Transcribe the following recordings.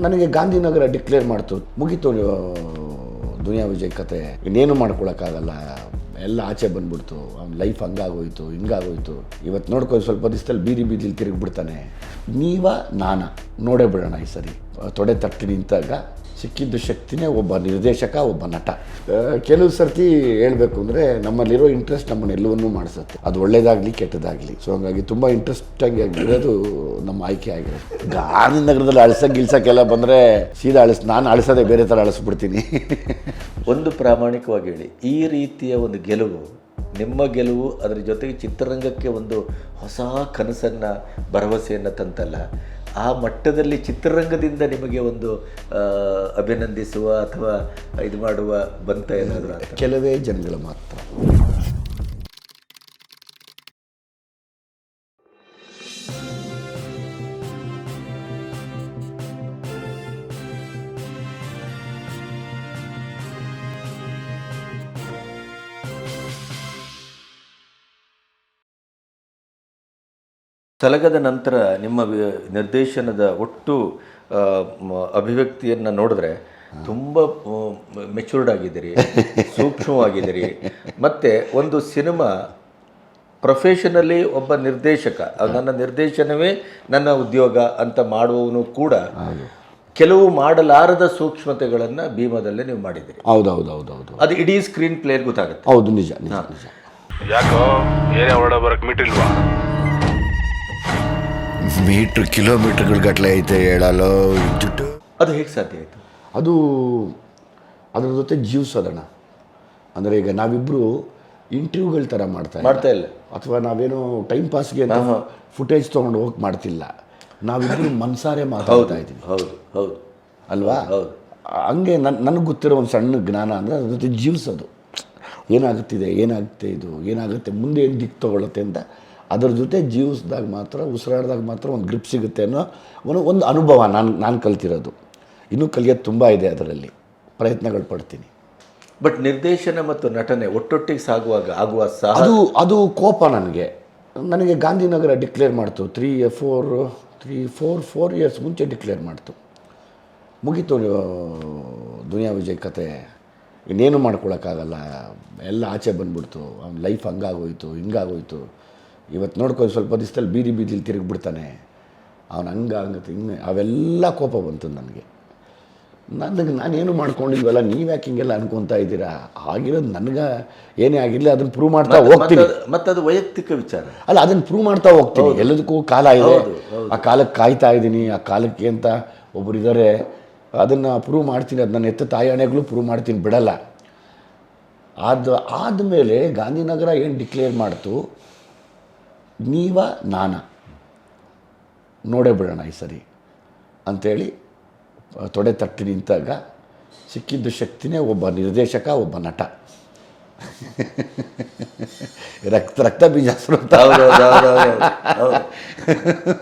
ನನಗೆ ಗಾಂಧಿನಗರ ಡಿಕ್ಲೇರ್ ಮಾಡ್ತು. ಮುಗೀತು ದುನಿಯಾ ವಿಜಯ್ ಕತೆ. ಇನ್ನೇನು ಮಾಡ್ಕೊಳಕ್ಕಾಗಲ್ಲ. ಎಲ್ಲ ಆಚೆ ಬಂದ್ಬಿಡ್ತು. ಅವ್ನ ಲೈಫ್ ಹಂಗಾಗೋಯ್ತು, ಹಿಂಗಾಗೋಯ್ತು. ಇವತ್ತು ನೋಡ್ಕೊಂಡು ಸ್ವಲ್ಪ ದಿವಸದಲ್ಲಿ ಬೀದಿ ಬೀದಿಲಿ ತಿರುಗಿಬಿಡ್ತಾನೆ. ನೀವ, ನಾನ. ನೋಡೇ ಬಿಡೋಣ ಈ ಸರಿ. ತೊಡೆ ತಟ್ಟಿ ನಿಂತಾಗ ಸಿಕ್ಕಿದ್ದು ಶಕ್ತಿನೇ ಒಬ್ಬ ನಿರ್ದೇಶಕ, ಒಬ್ಬ ನಟ. ಕೆಲವು ಸರ್ತಿ ಹೇಳಬೇಕು ಅಂದರೆ ನಮ್ಮಲ್ಲಿರೋ ಇಂಟ್ರೆಸ್ಟ್ ನಮ್ಮನ್ನು ಎಲ್ಲವನ್ನೂ ಮಾಡಿಸುತ್ತೆ. ಅದು ಒಳ್ಳೇದಾಗಲಿ, ಕೆಟ್ಟದಾಗಲಿ. ಸೊ ಹಾಗಾಗಿ ತುಂಬ ಇಂಟ್ರೆಸ್ಟಾಗಿ ಆಗಿರೋದು ನಮ್ಮ ಆಯ್ಕೆ ಆಗಿರೋದು. ಗಾಂಧಿನಗರದಲ್ಲಿ ಅಳಿಸೋ ಗಿಲ್ಸಕ್ಕೆಲ್ಲ ಬಂದರೆ ಸೀದಾ ಅಳಿಸ್, ನಾನು ಅಳಿಸೋದೆ ಬೇರೆ ಥರ ಅಳಿಸ್ಬಿಡ್ತೀನಿ. ಒಂದು ಪ್ರಾಮಾಣಿಕವಾಗಿ ಹೇಳಿ. ಈ ರೀತಿಯ ಒಂದು ಗೆಲುವು, ನಿಮ್ಮ ಗೆಲುವು ಅದರ ಜೊತೆಗೆ ಚಿತ್ರರಂಗಕ್ಕೆ ಒಂದು ಹೊಸ ಕನಸನ್ನು, ಭರವಸೆಯನ್ನು ತಂತಲ್ಲ. ಆ ಮಟ್ಟದಲ್ಲಿ ಚಿತ್ರರಂಗದಿಂದ ನಿಮಗೆ ಒಂದು ಅಭಿನಂದಿಸುವ ಅಥವಾ ಇದು ಮಾಡುವ ಬಂತ ಏನಾದರೂ ಕೆಲವೇ ಜನಗಳು ಮಾತ್ರ. ಸಲಗದ ನಂತರ ನಿಮ್ಮ ನಿರ್ದೇಶನದ ಒಟ್ಟು ಅಭಿವ್ಯಕ್ತಿಯನ್ನು ನೋಡಿದ್ರೆ ತುಂಬ ಮೆಚೂರ್ಡ್ ಆಗಿದ್ದೀರಿ ಸೂಕ್ಷ್ಮವಾಗಿದ್ದೀರಿ. ಮತ್ತು ಒಂದು ಸಿನಿಮಾ ಪ್ರೊಫೆಷನಲಿ ಒಬ್ಬ ನಿರ್ದೇಶಕ ನನ್ನ ನಿರ್ದೇಶನವೇ ನನ್ನ ಉದ್ಯೋಗ ಅಂತ ಮಾಡುವವನು ಕೂಡ ಕೆಲವು ಮಾಡಲಾರದ ಸೂಕ್ಷ್ಮತೆಗಳನ್ನು ಭೀಮದಲ್ಲೇ ನೀವು ಮಾಡಿದ್ದೀರಿ. ಹೌದು ಹೌದು ಹೌದು ಹೌದು ಅದು ಇಡೀ ಸ್ಕ್ರೀನ್ ಪ್ಲೇಯರ್ ಗೊತ್ತಾಗುತ್ತೆ. ಹೌದು ನಿಜ ನಿಜ ನಿಜ. ಯಾಕೋ ಏನೇ ಹೊರಡ ಬರಕ್ಕೆ ಮಿಟ್ಟಿಲ್ವಾ? ಮೀಟ್ರ್ ಕಿಲೋಮೀಟ್ರ್ಗಳ ಗಟ್ಟಲೆ ಐತೆ ಹೇಳಲ್ಲ ಇಂಚುಟ್ಟು ಅದು ಹೇಗೆ ಸಾಧ್ಯ ಆಯಿತು? ಅದು ಅದ್ರ ಜೊತೆ ಜೀವಿಸೋದಣ್ಣ ಅಂದರೆ ಈಗ ನಾವಿಬ್ಬರು ಇಂಟರ್ವ್ಯೂಗಳ ಥರ ಮಾಡ್ತಾ ಮಾಡ್ತಾ ಇಲ್ಲ. ಅಥವಾ ನಾವೇನೋ ಟೈಮ್ ಪಾಸ್ಗೆ ಅಂತ ಫುಟೇಜ್ ತೊಗೊಂಡು ಹೋಗಿ ಮಾಡ್ತಿಲ್ಲ. ನಾವಿಬ್ಬರು ಮನ್ಸಾರೆ ಮಾತಾಡ್ತಾ ಇದ್ದೀವಿ. ಹೌದು ಹೌದು. ಅಲ್ವಾ? ಹೌದು. ಹಂಗೆ ನನ್ನ ನನಗೆ ಗೊತ್ತಿರೋ ಒಂದು ಸಣ್ಣ ಜ್ಞಾನ ಅಂದರೆ ಅದ್ರ ಜೊತೆ ಜೀವಿಸೋದು. ಏನಾಗುತ್ತಿದೆ ಏನಾಗುತ್ತೆ ಇದು ಏನಾಗುತ್ತೆ ಮುಂದೆ ಏನು ದಿಕ್ಕು ತೊಗೊಳುತ್ತೆ ಅಂತ ಅದ್ರ ಜೊತೆ ಜೀವಿಸಿದಾಗ ಮಾತ್ರ ಉಸಿರಾಡಿದಾಗ ಮಾತ್ರ ಒಂದು ಗ್ರಿಪ್ ಸಿಗುತ್ತೆ ಅನ್ನೋ ಒಂದು ಒಂದು ಅನುಭವ ನಾನು ನಾನು ಕಲ್ತಿರೋದು. ಇನ್ನೂ ಕಲಿಯೋದು ತುಂಬ ಇದೆ ಅದರಲ್ಲಿ. ಪ್ರಯತ್ನಗಳು ಪಡ್ತೀನಿ. ಬಟ್ ನಿರ್ದೇಶನ ಮತ್ತು ನಟನೆ ಒಟ್ಟೊಟ್ಟಿಗೆ ಸಾಗುವಾಗ ಆಗುವ ಸಹ ಅದು ಅದು ಕೋಪ ನನಗೆ. ನನಗೆ ಗಾಂಧಿನಗರ ಡಿಕ್ಲೇರ್ ಮಾಡ್ತು. Three four three four four years ಮುಂಚೆ ಡಿಕ್ಲೇರ್ ಮಾಡ್ತು. ಮುಗೀತು ದುನಿಯಾ ವಿಜಯ್ ಕತೆ. ಇನ್ನೇನು ಮಾಡ್ಕೊಳಕ್ಕಾಗಲ್ಲ. ಎಲ್ಲ ಆಚೆ ಬಂದ್ಬಿಡ್ತು. ಅವ್ನ ಲೈಫ್ ಹಂಗಾಗೋಯ್ತು ಹಿಂಗಾಗೋಯ್ತು. ಇವತ್ತು ನೋಡ್ಕೊಂಡು ಸ್ವಲ್ಪ ದಿವಸದಲ್ಲಿ ಬೀದಿ ಬೀದಿಲಿ ತಿರುಗಿಬಿಡ್ತಾನೆ. ಅವನು ಹಂಗೆ ಹಂಗತ್ತೆ ಹಿಂಗೆ ಅವೆಲ್ಲ ಕೋಪ ಬಂತು ನನಗೆ. ನನಗೆ ನಾನೇನು ಮಾಡ್ಕೊಂಡಿಲ್ವಲ್ಲ ನೀವು ಯಾಕೆ ಹಿಂಗೆಲ್ಲ ಅನ್ಕೊತಾ ಇದ್ದೀರಾ? ಆಗಿರೋದು ನನಗೆ ಏನೇ ಆಗಿರಲಿ ಅದನ್ನು ಪ್ರೂವ್ ಮಾಡ್ತಾ ಹೋಗ್ತೀನಿ. ಮತ್ತೆ ಅದು ವೈಯಕ್ತಿಕ ವಿಚಾರ. ಅಲ್ಲ ಅದನ್ನು ಪ್ರೂವ್ ಮಾಡ್ತಾ ಹೋಗ್ತೀನಿ. ಎಲ್ಲದಕ್ಕೂ ಕಾಲ ಇದೆ. ಆ ಕಾಲಕ್ಕೆ ಕಾಯ್ತಾ ಇದ್ದೀನಿ. ಆ ಕಾಲಕ್ಕೆ ಅಂತ ಒಬ್ಬರು ಇದ್ದಾರೆ ಅದನ್ನು ಪ್ರೂವ್ ಮಾಡ್ತೀನಿ. ಅದು ನನ್ನ ಎತ್ತ ತಾಯಣೆಗಳು ಪ್ರೂವ್ ಮಾಡ್ತೀನಿ. ಬಿಡಲ್ಲ. ಅದು ಆದಮೇಲೆ ಗಾಂಧಿನಗರ ಏನು ಡಿಕ್ಲೇರ್ ಮಾಡ್ತು? ನೀವ ನಾನ. ನೋಡೇ ಬಿಡೋಣ ಈ ಸರಿ. ಅಂಥೇಳಿ ತೊಡೆ ತಟ್ಟಿ ನಿಂತಾಗ ಸಿಕ್ಕಿದ್ದು ಶಕ್ತಿನೇ ಒಬ್ಬ ನಿರ್ದೇಶಕ, ಒಬ್ಬ ನಟ. ರಕ್ತ ರಕ್ತ ಬೀಜ ಸುರಿತ.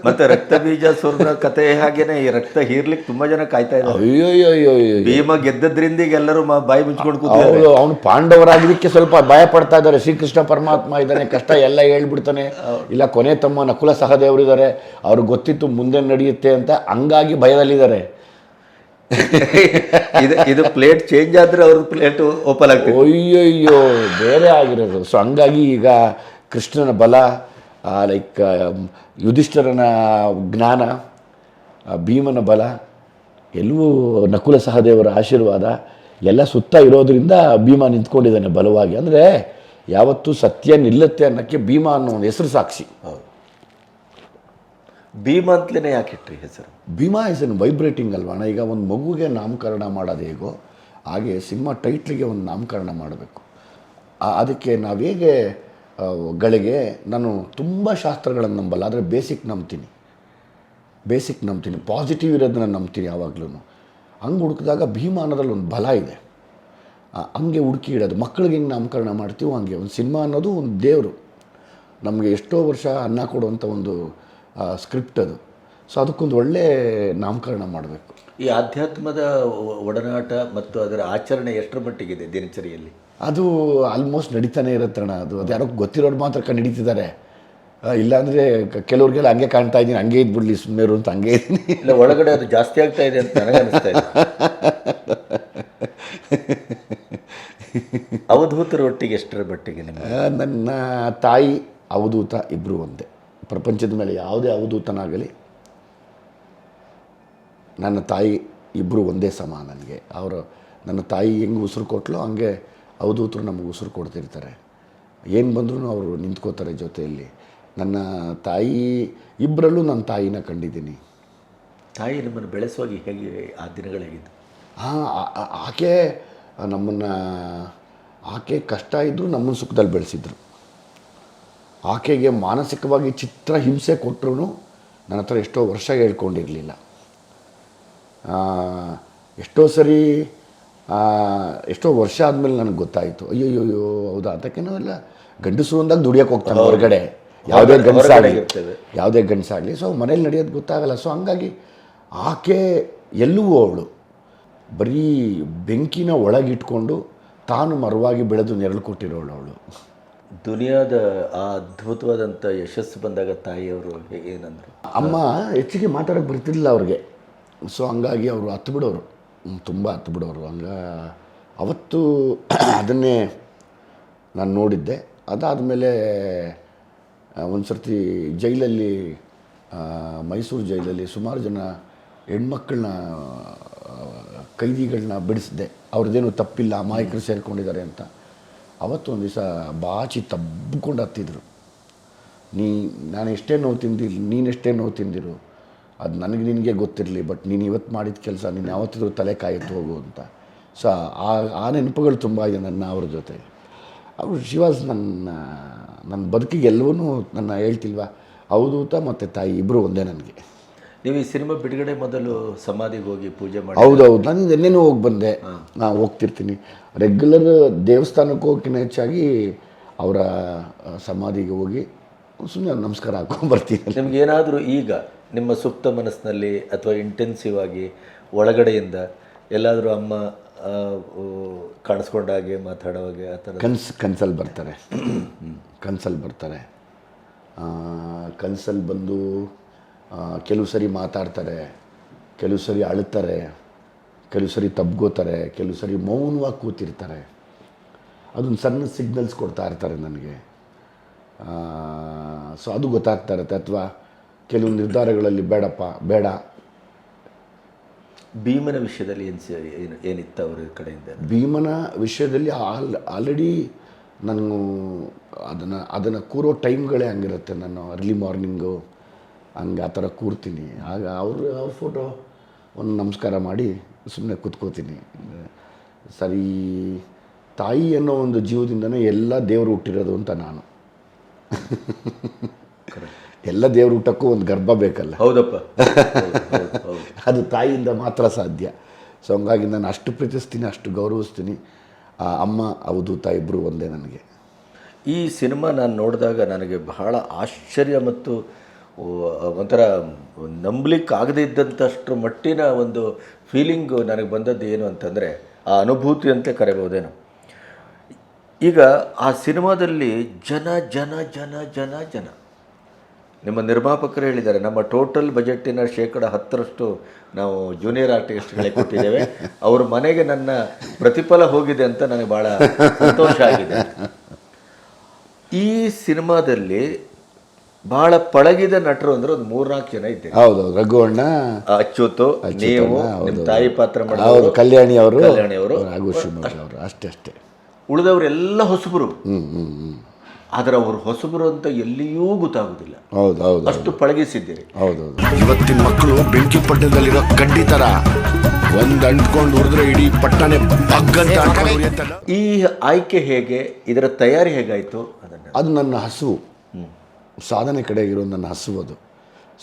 ಮತ್ತೆ ರಕ್ತ ಬೀಜ ಸುರದ ಕತೆ ಹಾಗೇನೆ ಈ ರಕ್ತ ಹೀರ್ಲಿಕ್ಕೆ ತುಂಬಾ ಜನ ಕಾಯ್ತಾ ಇದ್ದಾರೆ ಅಯ್ಯೋ ಅಯ್ಯೋ ಭೀಮ ಗೆದ್ದದ್ರಿಂದ ಈಗ ಎಲ್ಲರೂ ಬಾಯಿ ಮುಚ್ಕೊಂಡು ಕೂತಿದ್ದಾರೆ ಅವನು ಪಾಂಡವರಾಗಲಿಕ್ಕೆ ಸ್ವಲ್ಪ ಭಯ ಪಡ್ತಾ ಇದ್ದಾರೆ ಶ್ರೀಕೃಷ್ಣ ಪರಮಾತ್ಮ ಇದ್ದಾನೆ ಕಷ್ಟ ಎಲ್ಲ ಹೇಳ್ಬಿಡ್ತಾನೆ ಇಲ್ಲ ಕೊನೆ ತಮ್ಮ ನಕುಲ ಸಹದೇವರಿದ್ದಾರೆ ಅವ್ರಿಗೆ ಗೊತ್ತಿತ್ತು ಮುಂದೆ ನಡೆಯುತ್ತೆ ಅಂತ ಹಂಗಾಗಿ ಭಯದಲ್ಲಿದ್ದಾರೆ ಇದು ಇದು ಪ್ಲೇಟ್ ಚೇಂಜ್ ಆದರೆ ಅವ್ರದ್ದು ಪ್ಲೇಟ್ ಓಪನ್ ಆಗ್ತದೆ ಅಯ್ಯಯ್ಯೋ ಬೇರೆ ಆಗಿರೋದು. ಸೊ ಹಂಗಾಗಿ ಈಗ ಕೃಷ್ಣನ ಬಲ ಲೈಕ್ ಯುಧಿಷ್ಠರನ ಜ್ಞಾನ ಭೀಮನ ಬಲ ಎಲ್ಲವೂ ನಕುಲ ಸಹದೇವರ ಆಶೀರ್ವಾದ ಎಲ್ಲ ಸುತ್ತ ಇರೋದರಿಂದ ಭೀಮ ನಿಂತ್ಕೊಂಡಿದ್ದಾನೆ ಬಲವಾಗಿ. ಅಂದರೆ ಯಾವತ್ತೂ ಸತ್ಯ ನಿಲ್ಲತ್ತೆ ಅನ್ನೋಕ್ಕೆ ಭೀಮ ಅನ್ನೋ ಒಂದು ಹೆಸರು ಸಾಕ್ಷಿ. ಭೀಮ ಅಂತಲೇ ಯಾಕೆ ಇಟ್ರಿ ಹೆಸರು? ಭೀಮಾ ಇಸ್ ಎನ್ ವೈಬ್ರೇಟಿಂಗ್ ಅಲ್ವಾ? ಈಗ ಒಂದು ಮಗುಗೆ ನಾಮಕರಣ ಮಾಡೋದು ಹೇಗೋ, ಹಾಗೆ ಸಿನಿಮಾ ಟೈಟ್ಲಿಗೆ ಒಂದು ನಾಮಕರಣ ಮಾಡಬೇಕು. ಅದಕ್ಕೆ ನಾವು ಹೇಗೆ ಗಳಿಗೆ ನಾನು ತುಂಬ ಶಾಸ್ತ್ರಗಳನ್ನು ನಂಬಲ್ಲ, ಆದರೆ ಬೇಸಿಕ್ ನಂಬ್ತೀನಿ. ಬೇಸಿಕ್ ನಂಬ್ತೀನಿ. ಪಾಸಿಟಿವ್ ಇರೋದನ್ನ ನಂಬ್ತೀನಿ ಯಾವಾಗಲೂ ಹಂಗೆ ಹುಡುಕಿದಾಗ ಭೀಮಾ ಅನ್ನೋದ್ರಲ್ಲಿ ಒಂದು ಬಲ ಇದೆ. ಹಂಗೆ ಹುಡುಕಿ ಇಡೋದು. ಮಕ್ಕಳಿಗೆ ಹೆಂಗೆ ನಾಮಕರಣ ಮಾಡ್ತೀವೋ ಹಂಗೆ. ಒಂದು ಸಿನಿಮಾ ಅನ್ನೋದು ಒಂದು ದೇವರು. ನಮಗೆ ಎಷ್ಟೋ ವರ್ಷ ಅನ್ನ ಕೊಡುವಂಥ ಒಂದು ಸ್ಕ್ರಿಪ್ಟ್ ಅದು. ಸೊ ಅದಕ್ಕೊಂದು ಒಳ್ಳೆ ನಾಮಕರಣ ಮಾಡಬೇಕು. ಈ ಆಧ್ಯಾತ್ಮದ ಒಡನಾಟ ಮತ್ತು ಅದರ ಆಚರಣೆ ಎಷ್ಟರ ಮಟ್ಟಿಗಿದೆ ದಿನಚರಿಯಲ್ಲಿ? ಅದು ಆಲ್ಮೋಸ್ಟ್ ನಡೀತಾನೆ ಇರುತ್ತಣ್ಣ ಅದು ಅದು ಯಾರೋ ಗೊತ್ತಿರೋರು ಮಾತ್ರ ಕಂಡು ಹಿಡಿತಿದ್ದಾರೆ ಇಲ್ಲಾಂದರೆ ಕೆಲವ್ರಿಗೆಲ್ಲ ಹಂಗೆ ಕಾಣ್ತಾ ಇದ್ದೀನಿ ಹಂಗೆ ಇದ್ಬಿಡ್ಲಿ ಸುಮ್ಮನೆ ಅಂತ ಹಂಗೆ ಇದ್ದೀನಿ. ಇಲ್ಲ ಒಳಗಡೆ ಅದು ಜಾಸ್ತಿ ಆಗ್ತಾ ಇದೆ ಅಂತ ನನಗೆ ಅನಿಸ್ತಾ ಇದೆ. ಅವಧೂತರ ಒಟ್ಟಿಗೆ ಎಷ್ಟರ ಮಟ್ಟಿಗೆ ನನ್ನ ತಾಯಿ ಅವಧೂತ ಇಬ್ಬರು ಒಂದೇ. ಪ್ರಪಂಚದ ಮೇಲೆ ಯಾವುದೇ ಅವಧೂತನಾಗಲಿ ನನ್ನ ತಾಯಿ ಇಬ್ಬರು ಒಂದೇ ಸಮ ನನಗೆ. ಅವರು ನನ್ನ ತಾಯಿ ಹೆಂಗೆ ಉಸಿರು ಕೊಟ್ಲೋ ಹಂಗೆ ಅವಧೂತರು ನಮಗೆ ಉಸಿರು ಕೊಡ್ತಿರ್ತಾರೆ. ಏನು ಬಂದರೂ ಅವರು ನಿಂತ್ಕೋತಾರೆ ಜೊತೆಯಲ್ಲಿ. ನನ್ನ ತಾಯಿ ಇಬ್ಬರಲ್ಲೂ ನನ್ನ ತಾಯಿನ ಕಂಡಿದ್ದೀನಿ. ತಾಯಿ ನಿಮ್ಮನ್ನು ಬೆಳೆಸುವಾಗಿ ಹೇಗೆ ಆ ದಿನಗಳಾಗಿದ್ದು? ಹಾಂ ಆಕೆ ನಮ್ಮನ್ನು ಆಕೆ ಕಷ್ಟ ಇದ್ದರೂ ನಮ್ಮನ್ನು ಸುಖದಲ್ಲಿ ಬೆಳೆಸಿದ್ರು. ಆಕೆಗೆ ಮಾನಸಿಕವಾಗಿ ಚಿತ್ರ ಹಿಂಸೆ ಕೊಟ್ಟರು ನನ್ನ ಹತ್ರ ಎಷ್ಟೋ ವರ್ಷ ಹೇಳ್ಕೊಂಡಿರಲಿಲ್ಲ. ಎಷ್ಟೋ ಸರಿ ಎಷ್ಟೋ ವರ್ಷ ಆದಮೇಲೆ ನನಗೆ ಗೊತ್ತಾಯಿತು. ಅಯ್ಯೋ ಅಯ್ಯೋ ಹೌದಾ? ಅದಕ್ಕೆ ನಾವೆಲ್ಲ ಗಂಡಸು ಅಂದಾಗ ದುಡಿಯೋಕೆ ಹೋಗ್ತಾನೆ ಹೊರಗಡೆ. ಯಾವುದೇ ಗಂಡಸ ಗಂಡಸಾಗಲಿ. ಯಾವುದೇ ಗಂಡಸಾಗಲಿ. ಸೊ ಮನೇಲಿ ನಡೆಯೋದು ಗೊತ್ತಾಗಲ್ಲ. ಸೊ ಹಂಗಾಗಿ ಆಕೆ ಎಲ್ಲವೂ ಅವಳು ಬರೀ ಬೆಂಕಿನ ಒಳಗಿಟ್ಕೊಂಡು ತಾನು ಮರವಾಗಿ ಬೆಳೆದು ನೆರಳು ಕೊಟ್ಟಿರೋಳು ಅವಳು. ದುನಿಯಾದ ಆ ಅದ್ಭುತವಾದಂಥ ಯಶಸ್ಸು ಬಂದಾಗ ತಾಯಿಯವರು ಏನಂದರು? ಅಮ್ಮ ಹೆಚ್ಚಿಗೆ ಮಾತಾಡೋಕೆ ಬರ್ತಿರ್ಲಿಲ್ಲ ಅವ್ರಿಗೆ. ಸೊ ಹಂಗಾಗಿ ಅವರು ಹತ್ತು ಬಿಡೋರು. ತುಂಬ ಹತ್ತು ಬಿಡೋರು. ಹಂಗ ಅವತ್ತು ಅದನ್ನೇ ನಾನು ನೋಡಿದ್ದೆ. ಅದಾದಮೇಲೆ ಒಂದು ಸರ್ತಿ ಜೈಲಲ್ಲಿ ಮೈಸೂರು ಜೈಲಲ್ಲಿ ಸುಮಾರು ಜನ ಹೆಣ್ಮಕ್ಳನ್ನ ಕೈದಿಗಳನ್ನ ಬಿಡಿಸಿದೆ. ಅವ್ರದ್ದೇನು ತಪ್ಪಿಲ್ಲ ಅಮಾಯಕರು ಸೇರಿಕೊಂಡಿದ್ದಾರೆ ಅಂತ. ಅವತ್ತು ಒಂದು ದಿವಸ ಬಾಚಿ ತಬ್ಬಿಕೊಂಡು ಹತ್ತಿದ್ರು. ನೀ, ನಾನು ಎಷ್ಟೇ ನೋವು ತಿಂದಿಲ್ಲ ನೀನು ಎಷ್ಟೇ ನೋವು ತಿಂದಿರು, ಅದು ನನಗೆ ನಿನಗೆ ಗೊತ್ತಿರಲಿ, ಬಟ್ ನೀನು ಇವತ್ತು ಮಾಡಿದ ಕೆಲಸ, ನೀನು ಯಾವತ್ತಿದ್ರು ತಲೆ ಕಾಯಿತು ಹೋಗು ಅಂತ. ಸೊ ಆ ಆ ನೆನಪುಗಳು ತುಂಬ ಇದೆ ನನ್ನ, ಅವ್ರ ಜೊತೆ. ಅವರು ಶಿವಾಸ್ ನನ್ನ ನನ್ನ ಬದುಕಿಗೆ ಎಲ್ಲವೂ ನನ್ನ ಹೇಳ್ತಿಲ್ವಾ? ಅವಧೂತ ಮತ್ತು ತಾಯಿ ಇಬ್ಬರು ಒಂದೇ ನನಗೆ. ನೀವು ಈ ಸಿನಿಮಾ ಬಿಡುಗಡೆ ಮೊದಲು ಸಮಾಧಿಗೆ ಹೋಗಿ ಪೂಜೆ ಮಾಡಿ ಹೌದೌದು. ನಾನು ಎಲ್ಲೇನೂ ಹೋಗಿ ಬಂದೆ. ನಾನು ಹೋಗ್ತಿರ್ತೀನಿ. ರೆಗ್ಯುಲರ್ ದೇವಸ್ಥಾನಕ್ಕೆ ಹೋಗಿನ ಹೆಚ್ಚಾಗಿ ಅವರ ಸಮಾಧಿಗೆ ಹೋಗಿ ಸುಮ್ಮನೆ ನಮಸ್ಕಾರ ಹಾಕೊಂಡು ಬರ್ತೀನಿ. ನಿಮ್ಗೆ ಏನಾದರೂ ಈಗ ನಿಮ್ಮ ಸುಪ್ತ ಮನಸ್ಸಿನಲ್ಲಿ ಅಥವಾ ಇಂಟೆನ್ಸಿವ್ ಆಗಿ ಒಳಗಡೆಯಿಂದ ಎಲ್ಲಾದರೂ ಅಮ್ಮ ಕಾಣಿಸ್ಕೊಂಡಾಗೆ ಮಾತಾಡೋವಾಗೆ ಆ ಥರ ಕನ್ಸ್ ಕನ್ಸಲ್ಲಿ ಬರ್ತಾರೆ. ಕನ್ಸಲ್ಲಿ ಬರ್ತಾರೆ. ಕನ್ಸಲ್ಲಿ ಬಂದು ಕೆಲವು ಸರಿ ಮಾತಾಡ್ತಾರೆ ಕೆಲವು ಸರಿ ಅಳುತ್ತಾರೆ ಕೆಲವು ಸರಿ ತಬ್ಗೋತಾರೆ ಕೆಲವು ಸರಿ ಮೌನವಾಗಿ ಕೂತಿರ್ತಾರೆ. ಅದೊಂದು ಸಣ್ಣ ಸಿಗ್ನಲ್ಸ್ ಕೊಡ್ತಾ ಇರ್ತಾರೆ ನನಗೆ. ಸೊ ಅದು ಗೊತ್ತಾಗ್ತಾ ಇರುತ್ತೆ ಅಥವಾ ಕೆಲವು ನಿರ್ಧಾರಗಳಲ್ಲಿ ಬೇಡಪ್ಪ ಬೇಡ. ಭೀಮನ ವಿಷಯದಲ್ಲಿ ಏನು ಏನು ಏನಿತ್ತು ಅವರ ಕಡೆಯಿಂದ? ಭೀಮನ ವಿಷಯದಲ್ಲಿ ಆಲ್ ಆಲ್ರೆಡಿ ನಾನು ಅದನ್ನು ಅದನ್ನು ಕೂರೋ ಟೈಮ್ಗಳೇ ಹಂಗಿರುತ್ತೆ. ನಾನು ಅರ್ಲಿ ಮಾರ್ನಿಂಗು ಹಂಗೆ ಆ ಥರ ಕೂರ್ತೀನಿ. ಆಗ ಅವರು ಅವ್ರ ಫೋಟೋ ಒಂದು ನಮಸ್ಕಾರ ಮಾಡಿ ಸುಮ್ಮನೆ ಕೂತ್ಕೋತೀನಿ. ಸರಿ ತಾಯಿ ಅನ್ನೋ ಒಂದು ಜೀವದಿಂದನೇ ಎಲ್ಲ ದೇವರು ಹುಟ್ಟಿರೋದು ಅಂತ ನಾನು. ಎಲ್ಲ ದೇವರು ಊಟಕ್ಕೂ ಒಂದು ಗರ್ಭ ಬೇಕಲ್ಲ. ಹೌದಪ್ಪ. ಹೌದು, ಹೌದು, ಹೌದು. ಅದು ತಾಯಿಯಿಂದ ಮಾತ್ರ ಸಾಧ್ಯ. ಸೊ ಹಂಗಾಗಿ ನಾನು ಅಷ್ಟು ಪ್ರೀತಿಸ್ತೀನಿ ಅಷ್ಟು ಗೌರವಿಸ್ತೀನಿ. ಆ ಅಮ್ಮ ಅವಧೂತ ಇಬ್ಬರು ಒಂದೇ ನನಗೆ. ಈ ಸಿನಿಮಾ ನಾನು ನೋಡಿದಾಗ ನನಗೆ ಬಹಳ ಆಶ್ಚರ್ಯ ಮತ್ತು ಒಂಥರ ನಂಬಲಿಕ್ಕೆ ಆಗದೇ ಇದ್ದಂಥಷ್ಟು ಮಟ್ಟಿನ ಒಂದು ಫೀಲಿಂಗು ನನಗೆ ಬಂದದ್ದು ಏನು ಅಂತಂದರೆ, ಆ ಅನುಭೂತಿ ಅಂತ ಕರೆಯಬಹುದೇನು ಈಗ ಆ ಸಿನಿಮಾದಲ್ಲಿ ಜನ ಜನ ಜನ ಜನ ಜನ. ನಿಮ್ಮ ನಿರ್ಮಾಪಕರು ಹೇಳಿದ್ದಾರೆ, ನಮ್ಮ ಟೋಟಲ್ ಬಜೆಟ್ಟಿನ ಶೇಕಡ ಹತ್ತರಷ್ಟು ನಾವು ಜೂನಿಯರ್ ಆರ್ಟಿಸ್ಟ್ಗಳಿಗೆ ಕೊಟ್ಟಿದ್ದೇವೆ. ಅವ್ರ ಮನೆಗೆ ನನ್ನ ಪ್ರತಿಫಲ ಹೋಗಿದೆ ಅಂತ ನನಗೆ ಭಾಳ ಸಂತೋಷ ಆಗಿದೆ. ಈ ಸಿನಿಮಾದಲ್ಲಿ ಬಹಳ ಪಳಗಿದ ನಟರು ಅಂದ್ರೆ ಒಂದು ಮೂರ್ನಾಲ್ಕು ಜನ ಇದ್ದೆ ಹೌದು ರಘುವಣ್ಣ ಅಚ್ಯುತು ನೀವು ನಿಮ್ಮ ತಾಯಿ ಪಾತ್ರ ಹೌದು ಮಾಡೋರು ಕಲ್ಯಾಣಿ ಅವರು ಕಲ್ಯಾಣಿ ಅವರು. ಅವರು ಅಷ್ಟೇ ಅಷ್ಟೇ. ಉಳಿದವರೆಲ್ಲ ಹೊಸಬರು. ಹ್ಞೂ ಹ್ಞೂ ಹ್ಞೂ ಆದರೆ ಅವರು ಹೊಸಬರು ಅಂತ ಎಲ್ಲಿಯೂ ಗೊತ್ತಾಗುದಿಲ್ಲ. ಹೌದು ಹೌದು ಅಷ್ಟು ಪಳಗಿಸಿದ್ದೀರಿ. ಹೌದು ಇವತ್ತಿನ ಮಕ್ಕಳು ಬೆಂಕಿ ಪಟ್ಟಣದಲ್ಲಿರೋ ಕಡ್ಡಿ ತರ ಒಂದ್ ಅಂಟ್ಕೊಂಡು ಉರಿದ್ರೆ ಇಡೀ ಪಟ್ಟಣೆ ಬಗ್ಗಂತ ಈ ಆಯ್ಕೆ ಹೇಗೆ ಇದರ ತಯಾರಿ ಹೇಗಾಯಿತು? ಅದನ್ನ ಅದು ನನ್ನ ಹಸುವು ಸಾಧನೆ ಕಡೆಗಿರೋ ನನ್ನ ಹಸುವು ಅದು.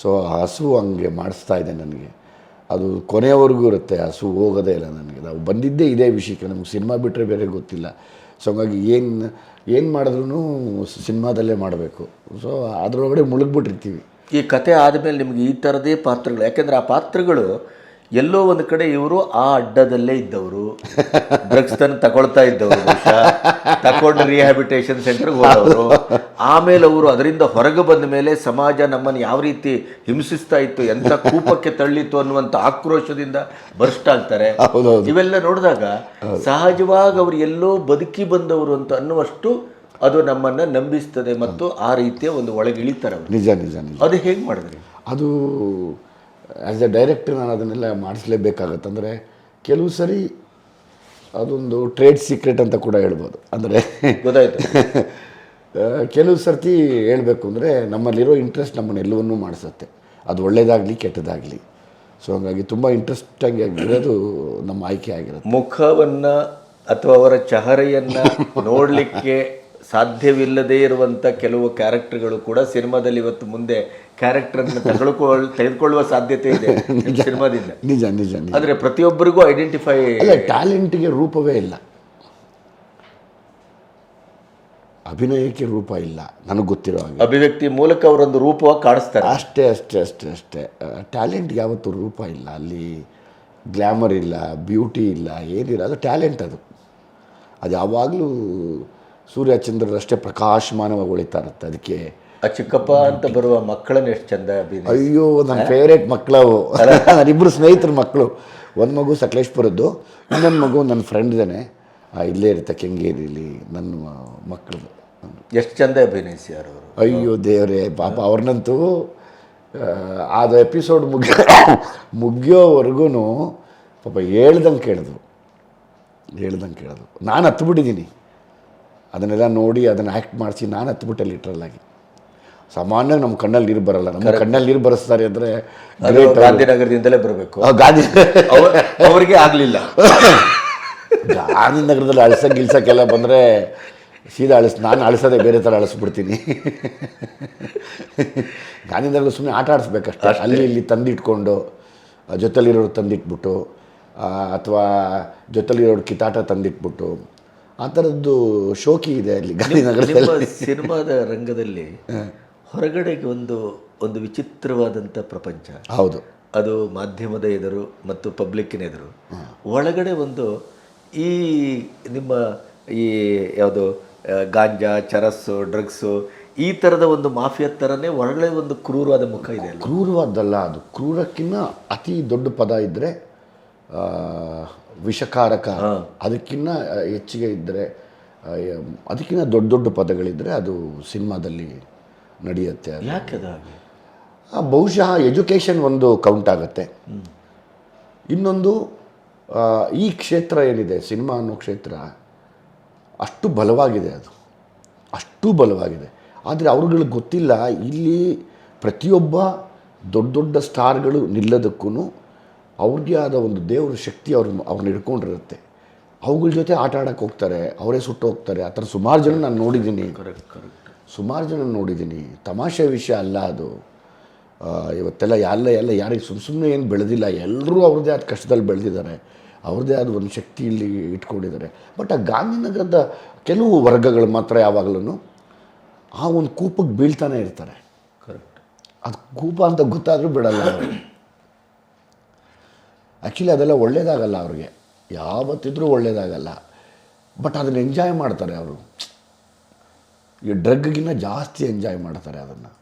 ಸೊ ಆ ಹಸುವು ಹಂಗೆ ಮಾಡಿಸ್ತಾ ಇದೆ ನನಗೆ. ಅದು ಕೊನೆಯವರೆಗೂ ಇರುತ್ತೆ ಹಸು ಹೋಗೋದೇ ಇಲ್ಲ ನನಗೆ. ನಾವು ಬಂದಿದ್ದೇ ಇದೇ ವಿಷಯಕ್ಕೆ, ನಮ್ಗೆ ಸಿನಿಮಾ ಬಿಟ್ಟರೆ ಬೇರೆ ಗೊತ್ತಿಲ್ಲ. ಸೊ ಹಂಗಾಗಿ ಏನು ಏನು ಮಾಡಿದ್ರೂ ಸಿನಿಮಾದಲ್ಲೇ ಮಾಡಬೇಕು. ಸೊ ಅದರೊಳಗಡೆ ಮುಳುಗ್ಬಿಟ್ಟಿರ್ತೀವಿ. ಈ ಕತೆ ಆದಮೇಲೆ ನಿಮಗೆ ಈ ಥರದೇ ಪಾತ್ರಗಳು, ಯಾಕೆಂದರೆ ಆ ಪಾತ್ರಗಳು ಎಲ್ಲೋ ಒಂದು ಕಡೆ ಇವರು ಆ ಅಡ್ಡದಲ್ಲೇ ಇದ್ದವರು. ಡ್ರಗ್ಸ್ ತನ್ನ ತಗೊಳ್ತಾ ಇದ್ದವರು ತಗೊಂಡು ತಕೊಂಡು ರಿಹ್ಯಾಬಿಟೇಷನ್ ಸೆಂಟರ್ಗೆ ಹೋದವರು. ಆಮೇಲೆ ಅವರು ಅದರಿಂದ ಹೊರಗೆ ಬಂದ ಮೇಲೆ ಸಮಾಜ ನಮ್ಮನ್ನು ಯಾವ ರೀತಿ ಹಿಂಸಿಸ್ತಾ ಇತ್ತು ಎಂಥ ಕೂಪಕ್ಕೆ ತಳ್ಳಿತ್ತು ಅನ್ನುವಂಥ ಆಕ್ರೋಶದಿಂದ ಬರ್ಸ್ಟ್ ಆಗ್ತಾರೆ. ಇವೆಲ್ಲ ನೋಡಿದಾಗ ಸಹಜವಾಗಿ ಅವರು ಎಲ್ಲೋ ಬದುಕಿ ಬಂದವರು ಅಂತ ಅನ್ನುವಷ್ಟು ಅದು ನಮ್ಮನ್ನ ನಂಬಿಸ್ತದೆ ಮತ್ತು ಆ ರೀತಿಯ ಒಂದು ಒಳಗಿಳಿತಾರೆ ನಿಜ ನಿಜ. ಅದು ಹೇಗೆ ಮಾಡಿದ್ರಿ? ಅದು ಆ್ಯಸ್ ಎ ಡೈರೆಕ್ಟರ್ ನಾನು ಅದನ್ನೆಲ್ಲ ಮಾಡಿಸ್ಲೇಬೇಕಾಗತ್ತೆ. ಅಂದರೆ ಕೆಲವು ಸರಿ ಅದೊಂದು ಟ್ರೇಡ್ ಸೀಕ್ರೆಟ್ ಅಂತ ಕೂಡ ಹೇಳ್ಬೋದು. ಅಂದರೆ ಗೊತ್ತಾಯ್ತು. ಕೆಲವು ಸರ್ತಿ ಹೇಳಬೇಕು ಅಂದರೆ ನಮ್ಮಲ್ಲಿರೋ ಇಂಟ್ರೆಸ್ಟ್ ನಮ್ಮನ್ನು ಎಲ್ಲವನ್ನೂ ಮಾಡಿಸುತ್ತೆ. ಅದು ಒಳ್ಳೆಯದಾಗಲಿ ಕೆಟ್ಟದಾಗಲಿ. ಸೊ ಹಾಗಾಗಿ ತುಂಬ ಇಂಟ್ರೆಸ್ಟಾಗಿ ಆಗಿರೋದು ನಮ್ಮ ಆಯ್ಕೆ ಆಗಿರುತ್ತೆ. ಮುಖವನ್ನು ಅಥವಾ ಅವರ ಚಹರೆಯನ್ನು ನೋಡಲಿಕ್ಕೆ ಸಾಧ್ಯವಿಲ್ಲದೇ ಇರುವಂಥ ಕೆಲವು ಕ್ಯಾರೆಕ್ಟರ್ಗಳು ಕೂಡ ಸಿನಿಮಾದಲ್ಲಿ ಇವತ್ತು ಮುಂದೆ ಕ್ಯಾರೆಕ್ಟರ್ ತೆಗೆದುಕೊಳ್ಳ ತೆಗೆದುಕೊಳ್ಳುವ ಸಾಧ್ಯತೆ ಇದೆ ಸಿನಿಮಾದಿಂದ. ನಿಜ ನಿಜ ನಿಜ. ಆದ್ರೆ ಪ್ರತಿಯೊಬ್ಬರಿಗೂ ಐಡೆಂಟಿಫೈ ಅಲ್ಲ ಟ್ಯಾಲೆಂಟ್ಗೆ ರೂಪವೇ ಇಲ್ಲ. ಅಭಿನಯಕ್ಕೆ ರೂಪ ಇಲ್ಲ ನನಗೆ ಗೊತ್ತಿರೋ ಹಾಗೆ. ಅಭಿವ್ಯಕ್ತಿ ಮೂಲಕ ಅವರೊಂದು ರೂಪವಾಗಿ ಕಾಣಿಸ್ತಾರೆ. ಅಷ್ಟೇ ಅಷ್ಟೇ ಅಷ್ಟೇ ಅಷ್ಟೇ. ಟ್ಯಾಲೆಂಟ್ಗೆ ಯಾವತ್ತೂ ರೂಪ ಇಲ್ಲ. ಅಲ್ಲಿ ಗ್ಲ್ಯಾಮರ್ ಇಲ್ಲ ಬ್ಯೂಟಿ ಇಲ್ಲ ಏನಿಲ್ಲ. ಅದು ಟ್ಯಾಲೆಂಟ್ ಅದು. ಅದು ಯಾವಾಗಲೂ ಸೂರ್ಯ ಚಂದ್ರರಷ್ಟೇ ಪ್ರಕಾಶಮಾನವಾಗಿ ಉಳಿತಾ ಇರುತ್ತೆ. ಅದಕ್ಕೆ ಆ ಚಿಕ್ಕಪ್ಪ ಅಂತ ಬರುವ ಮಕ್ಕಳನ್ನ ಎಷ್ಟು ಚಂದ ಅಭಿನಯ ಅಯ್ಯೋ ನನ್ನ ಫೇವ್ರೇಟ್ ಮಕ್ಕಳವು ನನ್ನಿಬ್ಬರು ಸ್ನೇಹಿತರ ಮಕ್ಕಳು ಒಂದು ಮಗು ಸಕಲೇಶ್ಪುರದ್ದು ಇನ್ನೊಂದು ಮಗು ನನ್ನ ಫ್ರೆಂಡ್ ಇದ್ದಾನೆ ಇಲ್ಲೇ ಇರುತ್ತೆ ಕೆಂಗೇರಿಲಿ ನನ್ನ ಮಕ್ಕಳು ಎಷ್ಟು ಚಂದ ಅಭಿನಯಿಸ್ಯಾರ ಅವರು? ಅಯ್ಯೋ ದೇವರೇ ಪಾಪ ಅವ್ರನ್ನಂತೂ ಅದು ಎಪಿಸೋಡ್ ಮುಗಿಯೋ ಮುಗಿಯೋವರೆಗೂ ಪಾಪ ಹೇಳ್ದಂಗೆ ಕೇಳಿದ್ರು. ಹೇಳ್ದಂಗೆ ಕೇಳಿದ್ರು. ನಾನು ಹತ್ಬಿಟ್ಟಿದ್ದೀನಿ ಅದನ್ನೆಲ್ಲ ನೋಡಿ ಅದನ್ನು ಆ್ಯಕ್ಟ್ ಮಾಡಿಸಿ ನಾನು ಹತ್ಬಿಟ್ಟೆ ಲಿಟ್ರಲ್ಲಾಗಿ ಸಾಮಾನ್ಯವಾಗಿ ನಮ್ಮ ಕಣ್ಣಲ್ಲಿ ನೀರು ಬರಲ್ಲ. ನಮ್ಮ ಕಣ್ಣಲ್ಲಿ ನೀರು ಬರೆಸ್ತಾರೆ ಅಂದರೆ ಅದು ಗಾಂಧಿನಗರದಿಂದಲೇ ಬರಬೇಕು. ಗಾಂಧಿ ಅವರಿಗೆ ಆಗಲಿಲ್ಲ. ಗಾಂಧಿನಗರದಲ್ಲಿ ಅಳ್ಸ ಗಿಲ್ಸಕ್ಕೆಲ್ಲ ಬಂದರೆ ಸೀದಾ ಅಳಿಸ್ ನಾನು ಅಳಿಸೋದೆ ಬೇರೆ ಥರ ಅಳಿಸ್ಬಿಡ್ತೀನಿ. ಗಾಂಧಿನಗರ ಸುಮ್ಮನೆ ಆಟ ಆಡಿಸ್ಬೇಕಷ್ಟೇ. ಅಲ್ಲಿ ಇಲ್ಲಿ ತಂದಿಟ್ಕೊಂಡು ಜೊತೆಲಿರೋರು ತಂದಿಟ್ಬಿಟ್ಟು ಅಥವಾ ಜೊತೆಲಿರೋರು ಕಿತಾಟ ತಂದಿಟ್ಬಿಟ್ಟು ಆ ಥರದ್ದು ಶೋಕಿ ಇದೆ ಅಲ್ಲಿ ಗಾಂಧಿನಗರದಲ್ಲಿ ಸಿನಿಮಾದ ರಂಗದಲ್ಲಿ ಹೊರಗಡೆಗೆ ಒಂದು ಒಂದು ವಿಚಿತ್ರವಾದಂಥ ಪ್ರಪಂಚ. ಹೌದು. ಅದು ಮಾಧ್ಯಮದ ಎದುರು ಮತ್ತು ಪಬ್ಲಿಕ್ಕಿನ ಎದುರು. ಒಳಗಡೆ ಒಂದು ಈ ನಿಮ್ಮ ಈ ಯಾವುದು ಗಾಂಜಾ ಚರಸ್ಸು ಡ್ರಗ್ಸು ಈ ಥರದ ಒಂದು ಮಾಫಿಯಾ ಥರನೇ ಒಳಗಡೆ ಒಂದು ಕ್ರೂರವಾದ ಮುಖ ಇದೆ ಕ್ರೂರವಾದಲ್ಲ ಅದು. ಕ್ರೂರಕ್ಕಿಂತ ಅತಿ ದೊಡ್ಡ ಪದ ಇದ್ದರೆ ವಿಷಕಾರಕ. ಅದಕ್ಕಿನ್ನ ಹೆಚ್ಚಿಗೆ ಇದ್ದರೆ ಅದಕ್ಕಿಂತ ದೊಡ್ಡ ದೊಡ್ಡ ಪದಗಳಿದ್ದರೆ ಅದು ಸಿನಿಮಾದಲ್ಲಿ ನಡೆಯುತ್ತೆ ಬಹುಶಃ ಎಜುಕೇಷನ್ ಒಂದು ಕೌಂಟ್ ಆಗುತ್ತೆ. ಇನ್ನೊಂದು ಈ ಕ್ಷೇತ್ರ ಏನಿದೆ ಸಿನಿಮಾ ಅನ್ನೋ ಕ್ಷೇತ್ರ ಅಷ್ಟು ಬಲವಾಗಿದೆ ಅದು. ಅಷ್ಟು ಬಲವಾಗಿದೆ. ಆದರೆ ಅವ್ರುಗಳಿಗೆ ಗೊತ್ತಿಲ್ಲ ಇಲ್ಲಿ ಪ್ರತಿಯೊಬ್ಬ ದೊಡ್ಡ ದೊಡ್ಡ ಸ್ಟಾರ್ಗಳು ನಿಲ್ಲೋದಕ್ಕೂ ಅವ್ರಿಗೆ ಆದ ಒಂದು ದೇವರ ಶಕ್ತಿ ಅವ್ರ ಅವ್ರನ್ನ ಹಿಡ್ಕೊಂಡಿರುತ್ತೆ. ಅವುಗಳ ಜೊತೆ ಆಟ ಆಡೋಕ್ಕೆ ಹೋಗ್ತಾರೆ ಅವರೇ ಸುಟ್ಟು ಹೋಗ್ತಾರೆ. ಆ ಥರ ಸುಮಾರು ಜನ ನಾನು ನೋಡಿದ್ದೀನಿ. ಕರೆಕ್ಟ್ ಕರೆಕ್ಟ್ ಸುಮಾರು ಜನ ನೋಡಿದ್ದೀನಿ. ತಮಾಷೆ ವಿಷಯ ಅಲ್ಲ ಅದು. ಇವತ್ತೆಲ್ಲ ಎಲ್ಲ ಎಲ್ಲ ಯಾರಿಗೆ ಸುಮ್ಮ ಸುಮ್ಮನೆ ಏನು ಬೆಳೆದಿಲ್ಲ. ಎಲ್ಲರೂ ಅವ್ರದ್ದೇ ಆದ ಕಷ್ಟದಲ್ಲಿ ಬೆಳೆದಿದ್ದಾರೆ. ಅವ್ರದ್ದೇ ಆದ ಒಂದು ಶಕ್ತಿ ಇಲ್ಲಿ ಇಟ್ಕೊಂಡಿದ್ದಾರೆ. ಬಟ್ ಆ ಗಾಂಧಿನಗರದ ಕೆಲವು ವರ್ಗಗಳು ಮಾತ್ರ ಯಾವಾಗಲೂ ಆ ಒಂದು ಕೂಪಕ್ಕೆ ಬೀಳ್ತಾನೆ ಇರ್ತಾರೆ. ಕರೆಕ್ಟ್ ಅದು ಕೂಪ ಅಂತ ಗೊತ್ತಾದರೂ ಬಿಡಲ್ಲ ಅವರು. ಆ್ಯಕ್ಚುಲಿ ಅದೆಲ್ಲ ಒಳ್ಳೇದಾಗಲ್ಲ ಅವ್ರಿಗೆ. ಯಾವತ್ತಿದ್ರೂ ಒಳ್ಳೇದಾಗಲ್ಲ. ಬಟ್ ಅದನ್ನು ಎಂಜಾಯ್ ಮಾಡ್ತಾರೆ ಅವರು. ಈ ಡ್ರಗ್ಗಿನ್ನ ಜಾಸ್ತಿ ಎಂಜಾಯ್ ಮಾಡ್ತಾರೆ ಅದನ್ನು.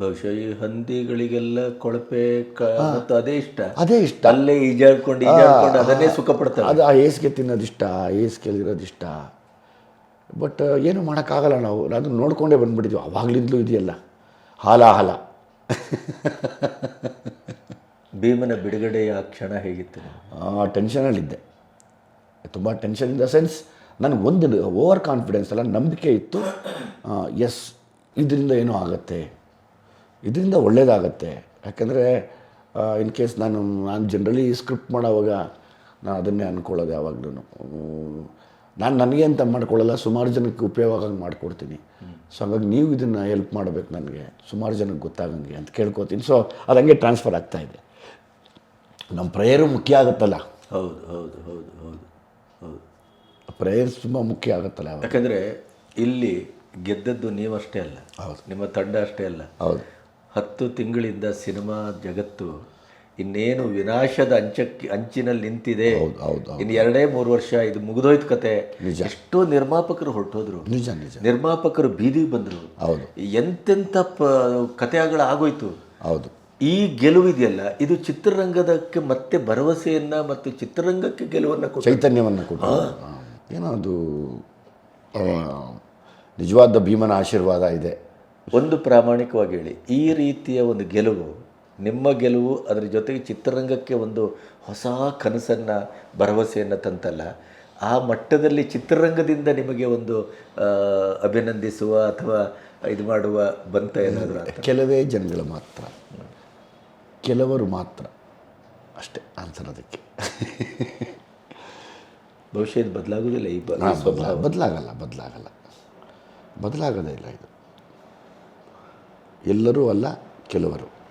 ಬಹುಶಃ ಈ ಹಂದಿಗಳಿಗೆಲ್ಲ ಕೊಳಪೆ ಅದೇ ಇಷ್ಟ. ಅದೇ ಇಷ್ಟ. ಅಲ್ಲೇ ಈಜಾಡ್ಕೊಂಡು ಈಜಾಡ್ಕೊಂಡು ಅದನ್ನೇ ಸುಖ ಪಡ್ತಾರೆ ಅದು ಆ ಏಸ್ಗೆ ತಿನ್ನೋದಿಷ್ಟ ಏಸ್ಗೆಲ್ಲಿರೋದಿಷ್ಟ ಬಟ್ ಏನು ಮಾಡೋಕ್ಕಾಗಲ್ಲ ನಾವು. ಅದನ್ನು ನೋಡ್ಕೊಂಡೇ ಬಂದ್ಬಿಟ್ಟಿದ್ವಿ. ಅವಾಗಲಿಂದಲೂ ಇದೆಯಲ್ಲ. ಹಾಲಾಹಲ ಭೀಮನ ಬಿಡುಗಡೆಯ ಕ್ಷಣ ಹೇಗಿತ್ತು ಆ ಟೆನ್ಷನಲ್ಲಿದ್ದೆ ತುಂಬ ಟೆನ್ಷನ್ ಇನ್ ದ ಸೆನ್ಸ್ ನನಗೆ ಒಂದು ಓವರ್ ಕಾನ್ಫಿಡೆನ್ಸ್ ಅಲ್ಲ, ನಂಬಿಕೆ ಇತ್ತು. ಎಸ್ ಇದರಿಂದ ಏನೋ ಆಗುತ್ತೆ. ಇದರಿಂದ ಒಳ್ಳೇದಾಗತ್ತೆ. ಯಾಕಂದರೆ ಇನ್ ಕೇಸ್ ನಾನು ನಾನು ಜನರಲಿ ಸ್ಕ್ರಿಪ್ಟ್ ಮಾಡೋವಾಗ ನಾನು ಅದನ್ನೇ ಅಂದ್ಕೊಳ್ಳೋದು ಯಾವಾಗಲೂ ನಾನು ನನಗೆ ಅಂತ ಮಾಡ್ಕೊಳ್ಳಲ್ಲ, ಸುಮಾರು ಜನಕ್ಕೆ ಉಪಯೋಗ ಮಾಡಿಕೊಡ್ತೀನಿ. ಸೊ ಹಾಗಾಗಿ ನೀವು ಇದನ್ನು ಹೆಲ್ಪ್ ಮಾಡಬೇಕು ನನಗೆ. ಸುಮಾರು ಜನಕ್ಕೆ ಗೊತ್ತಾಗಂಗೆ ಅಂತ ಕೇಳ್ಕೊತೀನಿ. ಸೊ ಅದು ಹಂಗೆ ಟ್ರಾನ್ಸ್ಫರ್ ಆಗ್ತಾಯಿದೆ ನಮ್ಮ ಪ್ರೇಯರು ಮುಖ್ಯ ಆಗುತ್ತಲ್ಲ? ಹೌದು ಹೌದು ಹೌದು ಹೌದು ಹೌದು. ಪ್ರೇಯರ್ ತುಂಬ ಮುಖ್ಯ ಆಗುತ್ತಲ್ಲ ಯಾಕಂದರೆ ಯಾಕಂದ್ರೆ ಇಲ್ಲಿ ಗೆದ್ದದ್ದು ನೀವಷ್ಟೇ ಅಲ್ಲ. ಹೌದು. ನಿಮ್ಮ ತಂಡ ಅಷ್ಟೇ ಅಲ್ಲ. ಹೌದು. ಹತ್ತು ತಿಂಗಳಿಂದ ಸಿನಿಮಾ ಜಗತ್ತು ಇನ್ನೇನು ವಿನಾಶದ ಅಂಚಕ್ಕೆ ಅಂಚಿನಲ್ಲಿ ನಿಂತಿದೆ. ಹೌದು ಹೌದು ಹೌದು. ಇನ್ನು ಎರಡೇ ಮೂರು ವರ್ಷ ಇದು ಮುಗಿದೋಯ್ತು ಕತೆ. ನಿಜ. ಎಷ್ಟೋ ನಿರ್ಮಾಪಕರು ಹೊರಟೋದ್ರು. ನಿಜ ನಿಜ. ನಿರ್ಮಾಪಕರು ಬೀದಿಗೆ ಬಂದರು. ಹೌದು. ಎಂತೆಂಥ ಪ ಕಥೆಗಳು ಆಗೋಯ್ತು. ಹೌದು. ಈ ಗೆಲುವಿದೆಯಲ್ಲ ಇದು ಚಿತ್ರರಂಗದಕ್ಕೆ ಮತ್ತೆ ಭರವಸೆಯನ್ನ ಮತ್ತು ಚಿತ್ರರಂಗಕ್ಕೆ ಗೆಲುವನ್ನು ಕೊಟ್ಟು ಚೈತನ್ಯವನ್ನು ಕೊಟ್ಟು ಏನೋ ಅದು ನಿಜವಾದ ಭೀಮನ ಆಶೀರ್ವಾದ ಇದೆ. ಒಂದು ಪ್ರಾಮಾಣಿಕವಾಗಿ ಹೇಳಿ ಈ ರೀತಿಯ ಒಂದು ಗೆಲುವು ನಿಮ್ಮ ಗೆಲುವು ಅದರ ಜೊತೆಗೆ ಚಿತ್ರರಂಗಕ್ಕೆ ಒಂದು ಹೊಸ ಕನಸನ್ನು ಭರವಸೆಯನ್ನು ತಂತಲ್ಲ ಆ ಮಟ್ಟದಲ್ಲಿ ಚಿತ್ರರಂಗದಿಂದ ನಿಮಗೆ ಒಂದು ಅಭಿನಂದಿಸುವ ಅಥವಾ ಇದು ಮಾಡುವ ಬಂತ ಏನಾದರೂ ಕೆಲವೇ ಜನಗಳು ಮಾತ್ರ. ಕೆಲವರು ಮಾತ್ರ. ಅಷ್ಟೇ ಆನ್ಸರ್ ಅದಕ್ಕೆ. ಬಹುಶಃ ಇದು ಬದಲಾಗೋದಿಲ್ಲ ಈ ಬದಲಾಗಲ್ಲ ಬದಲಾಗಲ್ಲ. ಬದಲಾಗೋದೇ ಇಲ್ಲ ಇದು. ಎಲ್ಲರೂ ಅಲ್ಲ ಕೆಲವರು.